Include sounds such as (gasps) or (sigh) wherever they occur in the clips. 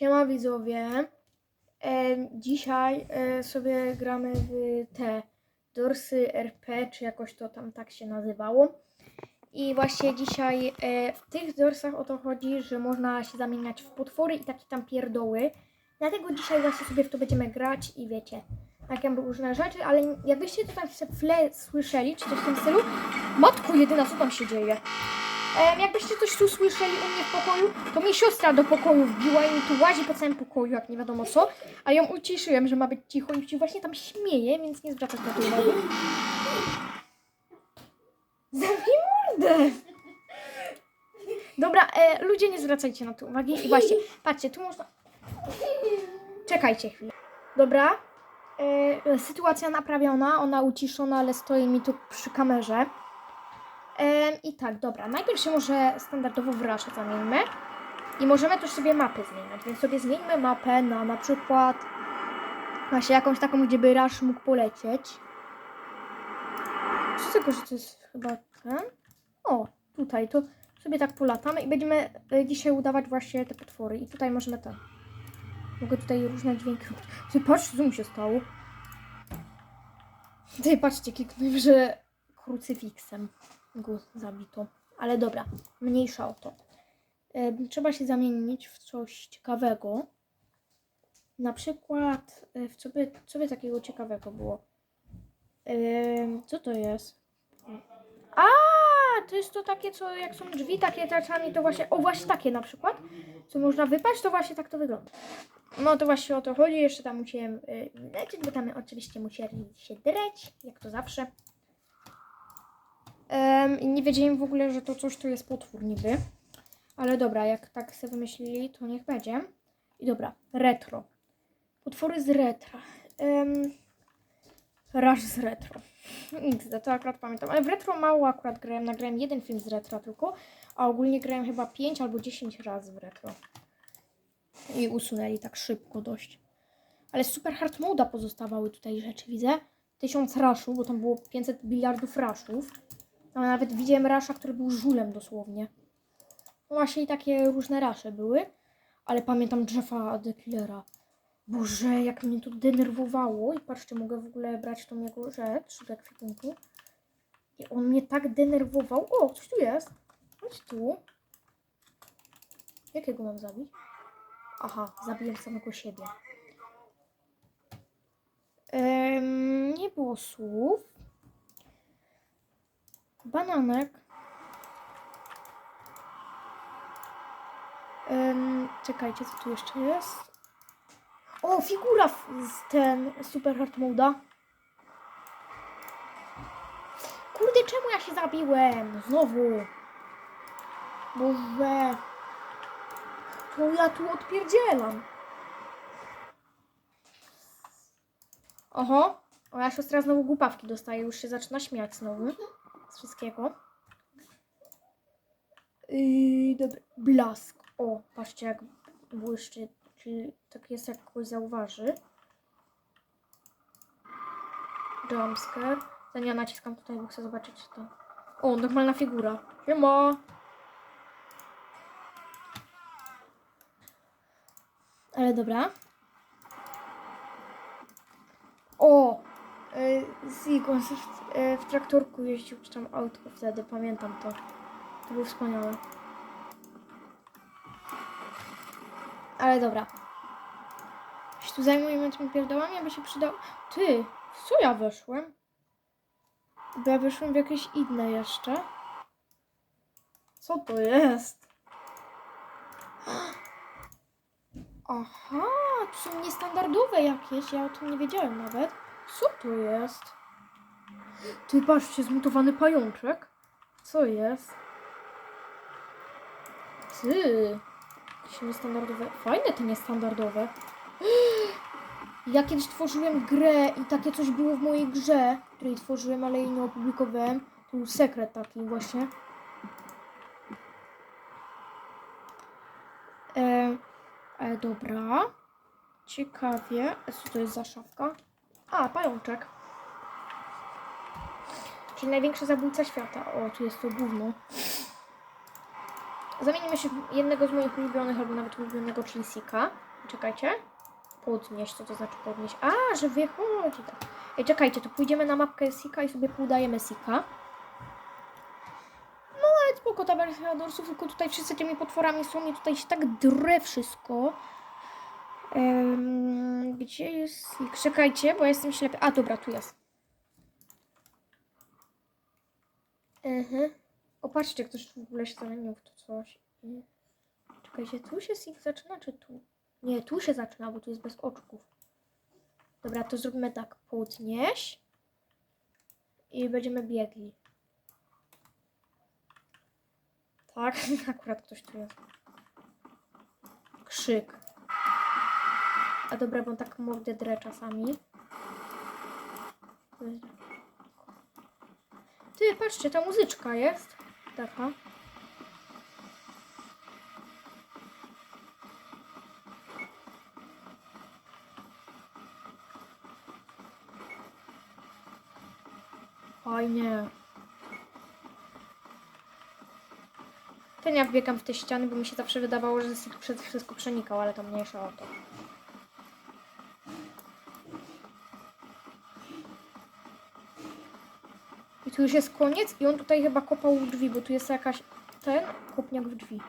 Siema widzowie. E, dzisiaj e, sobie gramy w te Dorsy RP, czy jakoś to tam tak się nazywało. I właśnie dzisiaj e, w tych Dorsach o to chodzi, że można się zamieniać w potwory i takie tam pierdoły. Dlatego dzisiaj właśnie sobie w to będziemy grać i wiecie, takie różne rzeczy, ale jakbyście to tam w tle słyszeli, czy coś w tym stylu, matko jedyna, co tam się dzieje? Jakbyście coś tu słyszeli u mnie w pokoju, to mi siostra do pokoju wbiła i tu łazi po całym pokoju, jak nie wiadomo co. A ją uciszyłem, że ma być cicho i się właśnie tam śmieje, więc nie zwracać na to uwagi. Zamknij mordę! Dobra, e, ludzie nie zwracajcie na to uwagi. I właśnie, patrzcie, tu można... Czekajcie chwilę. Dobra, e, sytuacja naprawiona, ona uciszona, ale stoi mi tu przy kamerze. I tak, dobra. Najpierw się może standardowo w zamieńmy. I możemy też sobie mapy zmieniać. Więc sobie zmieńmy mapę na na przykład właśnie jakąś taką, gdzie by Rush mógł polecieć. Z tego, że to jest chyba ten? O, tutaj, to sobie tak polatamy i będziemy e, dzisiaj udawać właśnie te potwory. I tutaj możemy te. Mogę tutaj różne dźwięki. Ty patrzcie, co mu się stało. Ty patrzcie, kliknąłem, że krucyfiksem go zabito. Ale dobra, mniejsza o to. Trzeba się zamienić w coś ciekawego. Na przykład, e, w co by, co by takiego ciekawego było? Co to jest? A, to jest to takie, co jak są drzwi takie czasami, to właśnie, o właśnie takie na przykład, co można wypaść, to właśnie tak to wygląda. No to właśnie o to chodzi, jeszcze tam musiałem y, lecieć, bo tam oczywiście musieli się dreć, jak to zawsze. Em, I nie wiedziałem w ogóle, że to coś tu jest potwór niby. Ale dobra, jak tak sobie wymyślili, to niech będzie. I dobra, retro. Potwory z retro. Um, z retro. (laughs) XD, to akurat pamiętam. Ale w retro mało akurat grałem. Nagrałem jeden film z retro tylko, a ogólnie grałem chyba 5 albo 10 razy w retro. I usunęli tak szybko dość. Ale super hard moda pozostawały tutaj rzeczy, widzę. 1000 raszów, bo tam było 500 biliardów raszów. A nawet widziałem rasza, który był żulem dosłownie. No Właśnie takie różne rasze były. Ale pamiętam The Killera. Boże, jak mnie to denerwowało. I patrzcie, mogę w ogóle brać tą jego rzecz w ekwipunku. I on mnie tak denerwował. O, coś tu jest. Chodź tu. Jakiego mam zabić? Aha, zabiję samego siebie. Nie było słów. Bananek. Em, czekajcie, co tu jeszcze jest? O, figura z ten Super Hard Moda. Kurde, czemu ja się zabiłem? Znowu. Boże. To ja tu odpierdzielam. Oho. Moja siostra znowu głupawki dostaje. Już się zaczyna śmiać znowu. Z wszystkiego. Yy, dobra. Blask. O, patrzcie jak błyszczy. Czyli tak jest jak kogoś zauważy. Jumpscare. Zanim ja naciskam tutaj, bo chcę zobaczyć to. O, normalna figura. Siema. Ale dobra. O! Y, Zigon w, y, w traktorku jeździł, czy tam autko wtedy, pamiętam to. To było wspaniałe. Ale dobra. Się tu zajmujemy tymi pierdołami, aby się przydał... Ty! Co ja weszłem? Bo ja weszłem w jakieś inne jeszcze. Co to jest? (gasps) Aha, to są niestandardowe jakieś, ja o tym nie wiedziałem nawet. Co to jest? Ty patrzcie, zmutowany pajączek. Co jest? Ty. Jakieś niestandardowe. Fajne te niestandardowe. (gasps) Ja kiedyś tworzyłem grę i takie coś było w mojej grze, której tworzyłem, ale jej nie opublikowałem. To był sekret taki właśnie. E, e, dobra. Ciekawie. Co to jest za szafka? A, pajączek. Czyli największy zabójca świata. O, tu jest to gówno. Zamienimy się w jednego z moich ulubionych, albo nawet ulubionego, czyli Sika. czekajcie. Podnieść, co to znaczy podnieść? A, że wychodzi. Tak. Ej, czekajcie, to pójdziemy na mapkę Sika i sobie półdajemy Sika. No ale spoko ta wersja dorsów, tylko tutaj wszyscy tymi potworami są i tutaj się tak drę wszystko. Gdzie jest Sik? Czekajcie, bo ja jestem ślepy. A, dobra, tu jest. Mhm. O, patrzcie, ktoś w ogóle się zamienił w to coś. Czekajcie, tu się Sik zaczyna, czy tu? Nie, tu się zaczyna, bo tu jest bez oczków. Dobra, to zrobimy tak. Podnieś. I będziemy biegli. Tak, (laughs) akurat ktoś tu jest. Krzyk. A dobra, bo on tak mordę drę czasami. Ty, patrzcie, ta muzyczka jest. Taka. Fajnie. Ten ja wbiegam w te ściany, bo mi się zawsze wydawało, że Sik przez wszystko przenikał, ale to mniejsza o to. Już jest koniec i on tutaj chyba kopał w drzwi, bo tu jest jakaś ten kopniak w drzwi.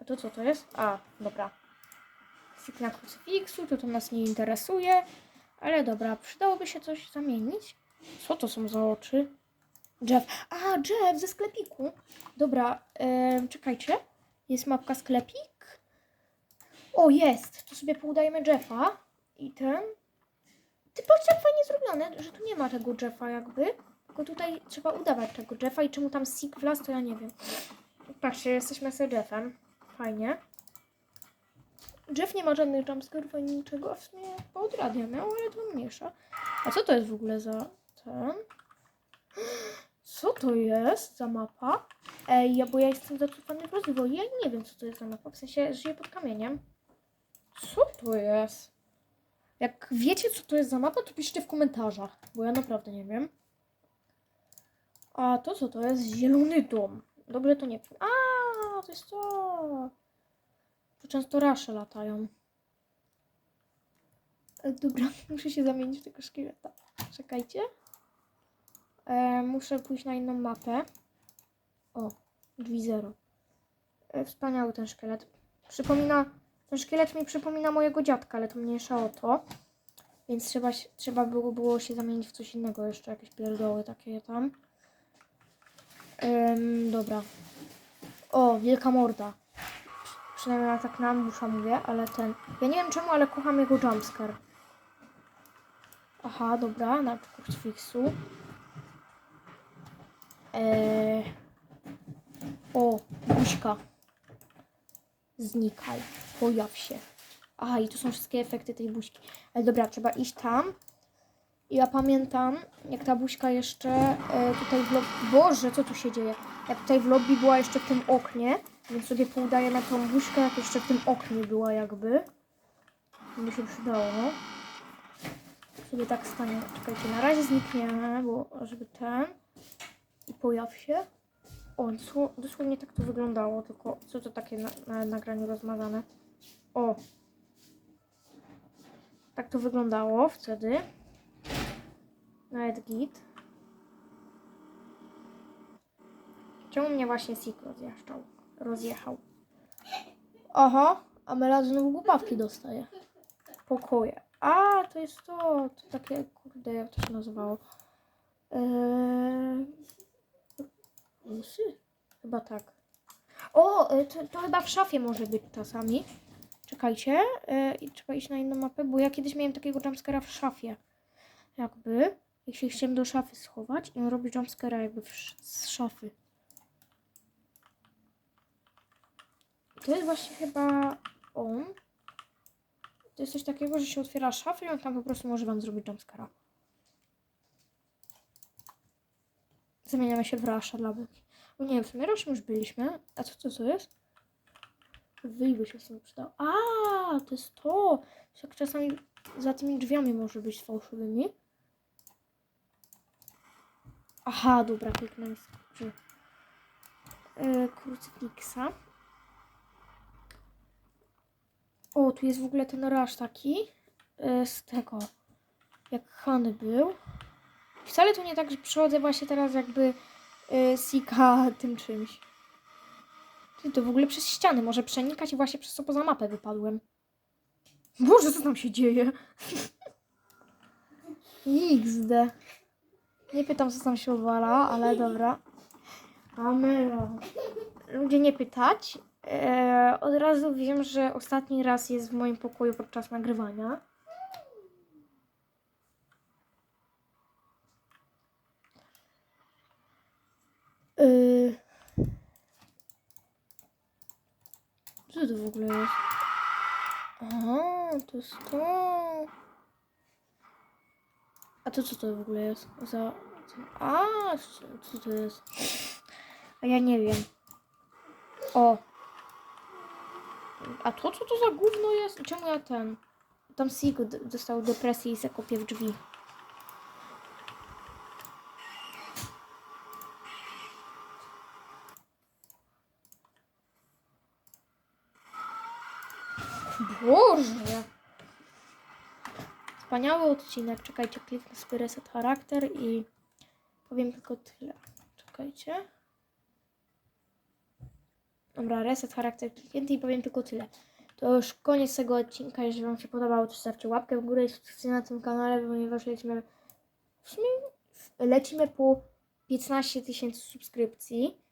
A to co to jest? A, dobra. Sik na krucyfiksu, to to nas nie interesuje. Ale dobra, przydałoby się coś zamienić. Co to są za oczy? Jeff. A, Jeff ze sklepiku. Dobra, czekajcie. Jest mapka sklepik. O, jest. To sobie poudajemy Jeffa. I ten. Ty patrz, jak fajnie zrobione, że tu nie ma tego Jeffa jakby. Tylko tutaj trzeba udawać tego Jeffa i czemu tam Sik wlazł, to ja nie wiem. Patrzcie, jesteśmy z Jeffem. Fajnie. Jeff nie ma żadnych jumpscarów ani niczego, a w sumie od radia miał, ale to mniejsza. A co to jest w ogóle za ten? Co to jest za mapa? Ej, ja, bo ja jestem zacofany w rozwoju, ja nie wiem co to jest za mapa, w sensie żyję pod kamieniem. Co to jest? Jak wiecie co to jest za mapa, to piszcie w komentarzach, bo ja naprawdę nie wiem. A to co to jest? Zielony dom. Dobrze to nie. A, to jest to. Tu często rasze latają. E, dobra, (laughs) muszę się zamienić w tego szkieleta. Czekajcie. E, muszę pójść na inną mapę. O, drzwi zero. E, wspaniały ten szkielet. Przypomina, ten szkielet mi przypomina mojego dziadka, ale to mniejsza o to. Więc trzeba, trzeba było, było się zamienić w coś innego jeszcze, jakieś pierdoły takie tam. Em, dobra. O, wielka morda. Przynajmniej ja tak na ambusza mówię, ale ten... Ja nie wiem czemu, ale kocham jego jumpscare. Aha, dobra, na krucyfiksu. Eee... O, buźka. Znikaj, pojaw się. Aha, i tu są wszystkie efekty tej buźki. Ale dobra, trzeba iść tam. Ja pamiętam, jak ta buźka jeszcze e, tutaj w lobby... Boże, co tu się dzieje? Jak tutaj w lobby była jeszcze w tym oknie, więc sobie poudaję na tą buźkę, jak jeszcze w tym oknie była jakby. To mi się przydało. Sobie tak stanie. Czekajcie, na razie znikniemy, bo żeby ten... I pojaw się. O, dosło- dosłownie tak to wyglądało, tylko co to takie na, na nagraniu rozmazane? O! Tak to wyglądało wtedy. Nawet git. Czemu mnie właśnie Sik rozjeżdżał? Rozjechał. Oho, a Mela znowu głupawki dostaje. Pokoje. A, to jest to. To takie, kurde, jak to się nazywało? Eee... Musy? Chyba tak. O, y, to, to chyba w szafie może być czasami. Czekajcie. y, I trzeba iść na inną mapę, bo ja kiedyś miałem takiego jumpscare'a w szafie. Jakby. Jak się chciałem do szafy schować i on robi jumpscare'a jakby z szafy. To jest właśnie chyba on. To jest coś takiego, że się otwiera szafę i on tam po prostu może wam zrobić jumpscare'a. Zamieniamy się w Rasha dla beki. O nie, w sumie już byliśmy. A co to, co jest? Wyjby się z sumie przydał. A, to jest to. Jak czasami za tymi drzwiami może być fałszywymi. Aha, dobra, kliknąłem skurczy. Yy, e, krucyfiksa. O, tu jest w ogóle ten raż taki. Yy, z tego. Jak Hany był. Wcale to nie tak, że przychodzę właśnie teraz jakby yy, Sika tym czymś. Ty, to w ogóle przez ściany może przenikać i właśnie przez to poza mapę wypadłem. Boże, co tam się dzieje? XD. Nie pytam, co tam się odwala, ale dobra. Amela. Ludzie nie pytać. Eee, od razu wiem, że ostatni raz jest w moim pokoju podczas nagrywania. Yy... Co to w ogóle jest? Aha, to jest to. A to co to w ogóle jest? Za... A, co- to jest? A ja nie wiem. O. A to co to za gówno jest? Czemu ja ten? Tam Sigu d- dostał depresji i zakopie w drzwi. Boże! Wspaniały odcinek. Czekajcie, kliknę sobie reset charakter i powiem tylko tyle. Czekajcie. Dobra, reset charakter kliknięty i powiem tylko tyle. To już koniec tego odcinka. Jeżeli Wam się podobało, to zostawcie łapkę w górę i subskrypcję na tym kanale, ponieważ lecimy lecimy po 15 tysięcy subskrypcji.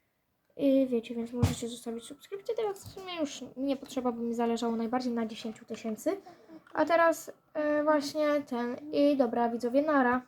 I wiecie, więc możecie zostawić subskrypcję. Teraz w sumie już nie potrzeba, bo mi zależało najbardziej na 10 tysięcy. A teraz e, właśnie ten. I dobra, widzowie, nara.